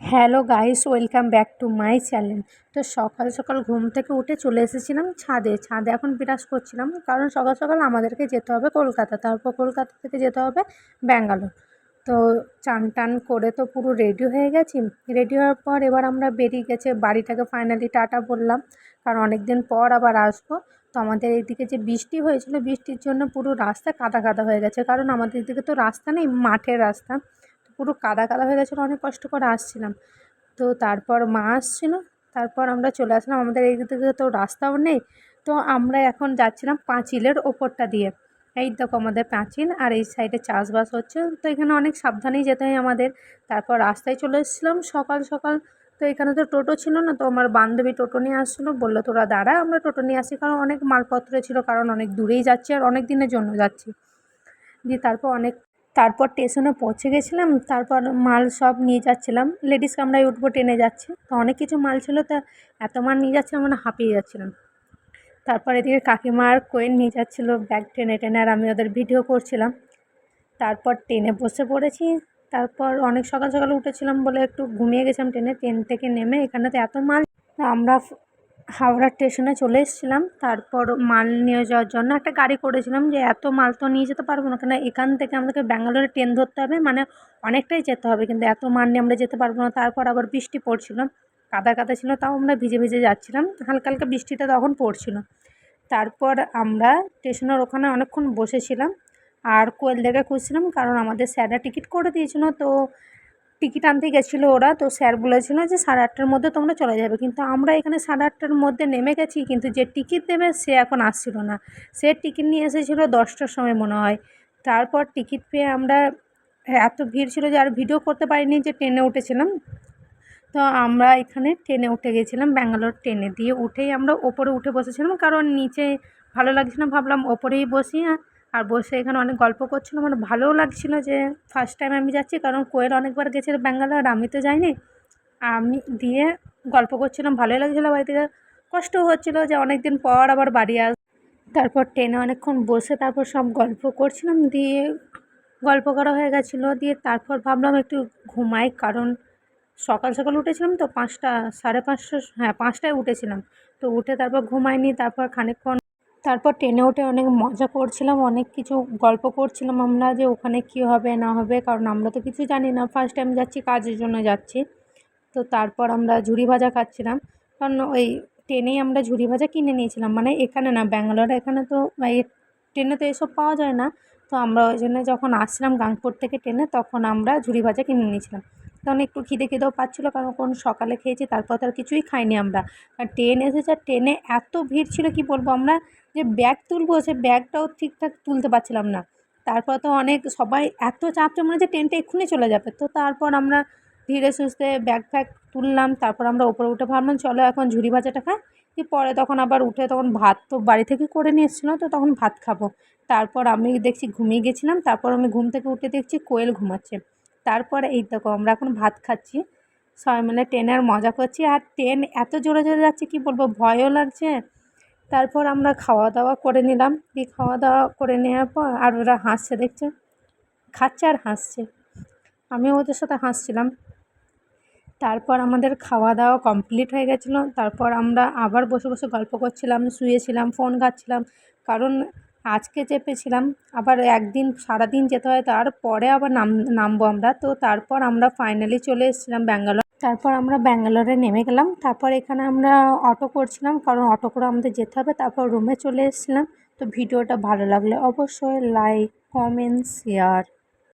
Hello guys, welcome back to my channel. তো সকাল সকাল ঘুম থেকে উঠে চলে এসেছিলাম ছাদে। ছাদে এখন বিরাজ করছিলাম, কারণ সকাল সকাল আমাদেরকে যেতে হবে কলকাতা। তারপর কলকাতা থেকে যেতে হবে ব্যাঙ্গালোর। তো চান টান করে তো পুরো রেডি হয়ে গেছি। রেডি হওয়ার পর এবার আমরা বেরিয়ে গেছে বাড়িটাকে ফাইনালি টাটা বললাম, কারণ অনেক দিন পর আবার আসব। তো আমাদের এইদিকে যে বৃষ্টি হয়েছিল, বৃষ্টির জন্য পুরো রাস্তা কাদা কাদা হয়ে গেছে, কারণ আমাদের দিকে তো রাস্তা নেই, মাঠের রাস্তা। পুরো কাদা কাদা হয়ে গেছিল, অনেক কষ্ট করে আসছিলাম। তো তারপর মা আসছিল, তারপর আমরা চলে আসলাম। আমাদের এই দিকে তো রাস্তাও নেই, তো আমরা এখন যাচ্ছিলাম পাঁচিলের ওপরটা দিয়ে। এই দেখো আমাদের পাঁচিল, আর এই সাইডে চাষবাস হচ্ছে। তো এখানে অনেক সাবধানেই যেতে হয় আমাদের। তারপর রাস্তায় চলে এসেছিলাম সকাল সকাল। তো এখানে তো টোটো ছিল না, তো আমার বান্ধবী টোটো নিয়ে আসছিল। বলল, তোরা দাঁড়া, আমরা টোটো নিয়ে আসি। কারণ অনেক মালপত্র ছিল, কারণ অনেক দূরেই যাচ্ছি আর অনেক দিনের জন্য যাচ্ছি। দিয়ে তারপর অনেক তারপর স্টেশনে পৌঁছে গেছিলাম, তারপর মাল সব নিয়ে যাচ্ছিলাম। লেডিস কামরায় উঠবো ট্রেনে যাচ্ছে। তো অনেক কিছু মাল ছিল, তা এত মাল নিয়ে যাচ্ছিলাম মানে হাঁপিয়ে যাচ্ছিলাম। তারপর এদিকে কাকিমার কোয়েন নিয়ে যাচ্ছিল ব্যাগ টেনে টেনে, আর আমি ওদের ভিডিও করছিলাম। তারপর ট্রেনে বসে পড়েছি। তারপর অনেক সকাল সকাল উঠেছিলাম বলে একটু ঘুমিয়ে গেছিলাম ট্রেনে। ট্রেন থেকে নেমে এখানে তো এত মাল আমরা হাওড়া স্টেশনে চলে এসেছিলাম। তারপর মাল নিয়ে যাওয়ার জন্য একটা গাড়ি করেছিলাম যে এত মাল তো নিয়ে যেতে পারব না। কেন এখান থেকে আমাদেরকে ব্যাঙ্গালোরে ট্রেন ধরতে হবে মানে অনেকটাই যেতে হবে। কিন্তু এত মাল নিয়ে আমরা যেতে পারব না। তারপর আবার বৃষ্টি পড়ছিল। কাদা কাদা ছিল, তাও আমরা ভিজে ভিজে যাচ্ছিলাম। হালকা হালকা বৃষ্টিটা তখন পড়ছিল। তারপর আমরা স্টেশনের ওখানে অনেকক্ষণ বসেছিলাম। আর কোয়েল দেখে খুঁজছিলাম, কারণ আমাদের স্যাররা টিকিট করে দিয়েছিলো। তো টিকিট আনতে গেছিল ওরা, তো স্যার বলেছিলো যে সাড়ে আটটার মধ্যে তোমরা চলে যাবে। কিন্তু আমরা এখানে সাড়ে আটটার মধ্যে নেমে গেছি, কিন্তু যে টিকিট দেবে সে এখন আসছিল না। সে টিকিট নিয়ে এসেছিল দশটার সময় মনে হয়। তারপর টিকিট পেয়ে আমরা এত ভিড় ছিল যে আর ভিডিও করতে পারিনি যে ট্রেনে উঠেছিলাম। তো আমরা এখানে ট্রেনে উঠে গেছিলাম, ব্যাঙ্গালোর ট্রেনে দিয়ে উঠেই আমরা ওপরে উঠে বসেছিলাম। কারণ নিচে ভালো লাগছিল ভাবলাম ওপরেই বসি। আর বসে এখানে অনেক গল্প করছিল। আমার ভালোও লাগছিল যে ফার্স্ট টাইম আমি যাচ্ছি, কারণ কোয়েল অনেকবার গেছে ব্যাঙ্গালোর আমি তো যাইনি। আমি দিয়ে গল্প করছিলাম, ভালোই লাগছিল বাড়ি থেকে। কষ্টও হচ্ছিল যে অনেক দিন পর আবার বাড়ি আস, তারপর ট্রেনে অনেকক্ষণ বসে তারপর সব গল্প করছিলাম, দিয়ে গল্প করা হয়ে গেছিল, দিয়ে তারপর ভাবলাম একটু ঘুমাই, কারণ সকাল সকাল উঠেছিলাম তো পাঁচটা, সাড়ে পাঁচটা হ্যাঁ পাঁচটায় উঠেছিলাম। তো উঠে তারপর ঘুমাইনি, তারপর খানিকক্ষণ তারপর ট্রেনে উঠে অনেক মজা করছিলাম, অনেক কিছু গল্প করছিলাম আমরা যে ওখানে কী হবে, না হবে, কারণ আমরা তো কিছু জানি না। ফার্স্ট টাইম যাচ্ছি, কাজের জন্য যাচ্ছি। তো তারপর আমরা ঝুড়ি ভাজা খাচ্ছিলাম। কারণ ওই ট্রেনেই আমরা ঝুড়ি ভাজা কিনে নিয়েছিলাম। মানে এখানে না, ব্যাঙ্গালোরে এখানে তো ট্রেনে তো এসব পাওয়া যায় না। তো আমরা ওই জন্য যখন আসছিলাম গাংপুর থেকে ট্রেনে, তখন আমরা ঝুড়ি ভাজা কিনে নিয়েছিলাম। তখন একটু খিদে খিদেও পাচ্ছিলো, কারণ কোন সকালে খেয়েছি, তারপর তো আর কিছুই খাইনি আমরা। আর ট্রেন এসেছে, আর ট্রেনে এত ভিড় ছিল, কি বলব আমরা? যে ব্যাগ তুলবো সে ব্যাগটাও ঠিকঠাক তুলতে পারছিলাম না। তারপর তো অনেক সবাই এত চাপছে মনে হচ্ছে ট্রেনটা এক্ষুনি চলে যাবে। তো তারপর আমরা ধীরে সুস্থে ব্যাগ ফ্যাগ তুললাম, তারপর আমরা ওপরে উঠে ভাবলাম, চলো এখন ঝুড়ি ভাজাটা খাই। দিয়ে পরে তখন আবার উঠে তখন ভাত তো বাড়ি থেকে করে নিয়ে এসেছিল, তো তখন ভাত খাব। তারপর আমি দেখছি ঘুমিয়ে গেছিলাম, তারপর আমি ঘুম থেকে উঠে দেখছি কোয়েল ঘুমাচ্ছে। তারপরে এই দেখো আমরা এখন ভাত খাচ্ছি। সবাই মিলে ট্রেনের মজা করছি। আর ট্রেন এত জোরে জোরে যাচ্ছে, কি বলব, ভয়ও লাগছে। তারপর আমরা খাওয়া দাওয়া করে নিলাম। দিয়ে খাওয়া দাওয়া করে নেওয়ার পর আর ওরা হাসছে, দেখছে? খাচ্ছে আর হাসছে। আমিও ওদের সাথে হাসছিলাম। তারপর আমাদের খাওয়া দাওয়া কমপ্লিট হয়ে গেছিল। তারপর আমরা আবার বসে বসে গল্প করছিলাম, শুয়েছিলাম, ফোন ঘাঁটছিলাম। কারণ আজকে চেপেছিলাম, আবার একদিন সারাদিন যেতে হয়, তারপরে আবার নাম, নামবো আমরা। তো তারপর আমরা ফাইনালি চলে এসেছিলাম ব্যাঙ্গালোর। তারপর আমরা ব্যাঙ্গালোরে নেমে গেলাম। তারপর এখানে আমরা অটো করছিলাম কারণ অটো করে আমাদের যেতে হবে। তারপর রুমে চলে এসেছিলাম। তো ভিডিওটা ভালো লাগলে অবশ্যই লাইক কমেন্ট শেয়ার